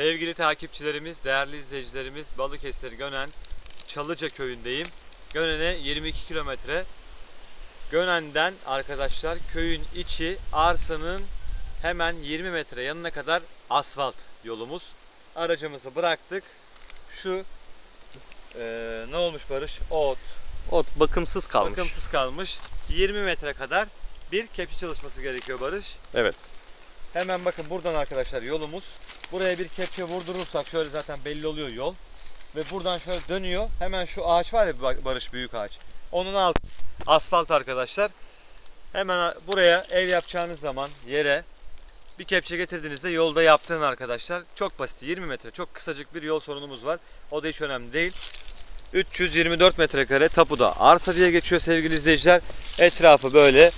Sevgili takipçilerimiz, değerli izleyicilerimiz Balıkesir Gönen Çalıca köyündeyim. Gönen'e 22 kilometre. Gönen'den arkadaşlar köyün içi arsanın hemen 20 metre yanına kadar asfalt yolumuz. Aracımızı bıraktık. Şu eee, ne olmuş Barış? Ot, O bakımsız kalmış. bakımsız kalmış. 20 metre kadar bir kepçe çalışması gerekiyor Barış. Evet. Hemen bakın buradan arkadaşlar yolumuz. Buraya bir kepçe vurdurursak şöyle zaten belli oluyor yol. Ve buradan şöyle dönüyor. Hemen şu ağaç var ya Bar- Barış büyük ağaç. Onun alt asfalt arkadaşlar. Hemen buraya ev yapacağınız zaman yere bir kepçe getirdiğinizde yolda yaptırın arkadaşlar. Çok basit 20 metre çok kısacık bir yol sorunumuz var. O da hiç önemli değil. 324 metrekare tapuda arsa diye geçiyor sevgili izleyiciler. Etrafı böyle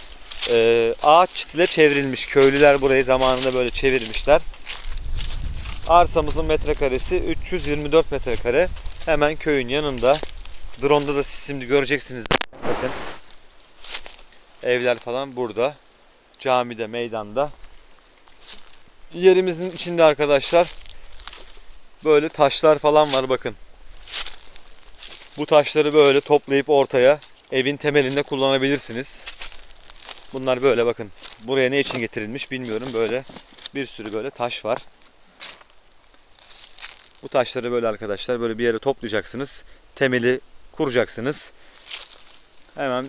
e, ağaç çitile çevrilmiş. Köylüler burayı zamanında böyle çevirmişler. Arsamızın metrekaresi 324 metrekare. Hemen köyün yanında. Drone'da da siz şimdi göreceksiniz. Bakın. Evler falan burada. Camide, meydanda. Yerimizin içinde arkadaşlar böyle taşlar falan var bakın. Bu taşları böyle toplayıp ortaya evin temelinde kullanabilirsiniz. Bunlar böyle bakın. Buraya ne için getirilmiş bilmiyorum. Böyle bir sürü böyle taş var. Bu taşları böyle arkadaşlar böyle bir yere toplayacaksınız. Temeli kuracaksınız. Hemen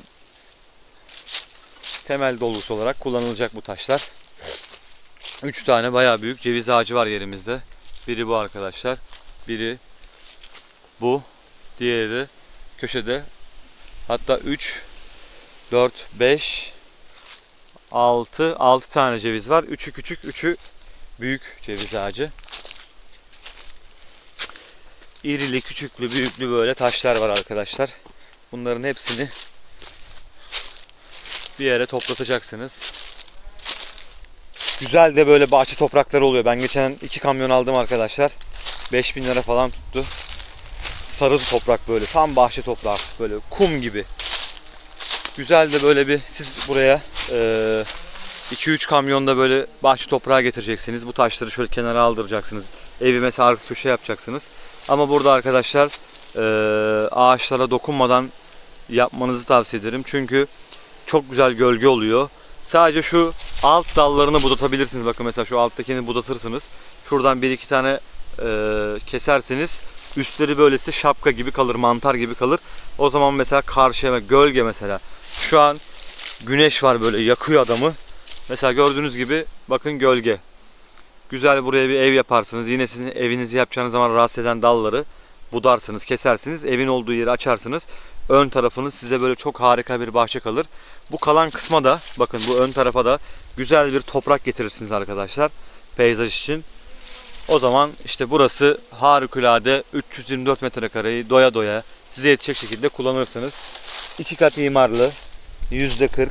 temel dolusu olarak kullanılacak bu taşlar. 3 tane bayağı büyük ceviz ağacı var yerimizde. Biri bu arkadaşlar. Biri bu. Diğeri köşede. Hatta 3 4 5 6 6 tane ceviz var. 3'ü küçük, 3'ü büyük ceviz ağacı. İrili, küçüklü, büyüklü böyle taşlar var arkadaşlar. Bunların hepsini bir yere toplatacaksınız. Güzel de böyle bahçe toprakları oluyor. Ben geçen iki kamyon aldım arkadaşlar. 5000 lira falan tuttu. Sarı toprak böyle. Tam bahçe toprağı. Böyle kum gibi. Güzel de böyle bir siz buraya 2-3 kamyonda böyle bahçe toprağı getireceksiniz. Bu taşları şöyle kenara aldıracaksınız. Evi mesela arka köşe yapacaksınız. Ama burada arkadaşlar eee, ağaçlara dokunmadan yapmanızı tavsiye ederim. Çünkü çok güzel gölge oluyor. Sadece şu alt dallarını budatabilirsiniz. Bakın mesela şu alttakini budatırsınız. Şuradan bir iki tane eee, keserseniz üstleri böylesi şapka gibi kalır, mantar gibi kalır. O zaman mesela karşıya gölge mesela. Şu an güneş var böyle yakıyor adamı. Mesela gördüğünüz gibi bakın gölge. Güzel buraya bir ev yaparsınız. Yine sizin evinizi yapacağınız zaman rahatsız eden dalları budarsınız, kesersiniz. Evin olduğu yeri açarsınız. Ön tarafınız size böyle çok harika bir bahçe kalır. Bu kalan kısma da bakın bu ön tarafa da güzel bir toprak getirirsiniz arkadaşlar. Peyzaj için. O zaman işte burası harikulade 324 metrekareyi doya doya size yetecek şekilde kullanırsınız. İki kat imarlı, %40.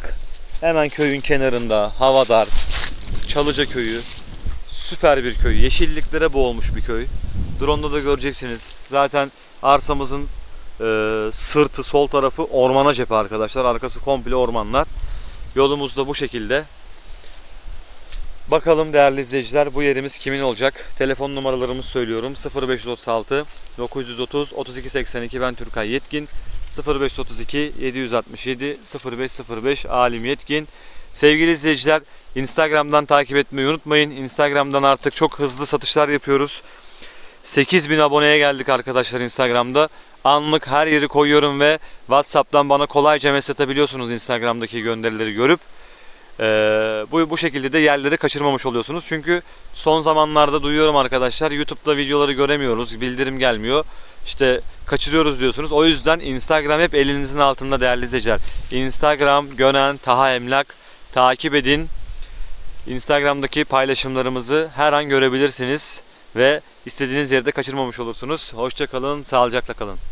Hemen köyün kenarında, havadar, Çalıca köyü. Süper bir köy. Yeşilliklere boğulmuş bir köy. Drone'da da göreceksiniz. Zaten arsamızın e, sırtı sol tarafı ormana cephe arkadaşlar. Arkası komple ormanlar. Yolumuz da bu şekilde. Bakalım değerli izleyiciler bu yerimiz kimin olacak? Telefon numaralarımı söylüyorum. 0536 930 3282 ben Türkay Yetkin. 0532 767 0505 Alim Yetkin. Sevgili izleyiciler Instagram'dan takip etmeyi unutmayın. Instagram'dan artık çok hızlı satışlar yapıyoruz. 8000 aboneye geldik arkadaşlar Instagram'da. Anlık her yeri koyuyorum ve WhatsApp'tan bana kolayca mesaj atabiliyorsunuz Instagram'daki gönderileri görüp. Ee, bu bu şekilde de yerleri kaçırmamış oluyorsunuz. Çünkü son zamanlarda duyuyorum arkadaşlar YouTube'da videoları göremiyoruz. Bildirim gelmiyor. İşte kaçırıyoruz diyorsunuz. O yüzden Instagram hep elinizin altında değerli izleyiciler. Instagram Gönen Taha Emlak takip edin. Instagram'daki paylaşımlarımızı her an görebilirsiniz ve istediğiniz yerde kaçırmamış olursunuz. Hoşça kalın, sağlıcakla kalın.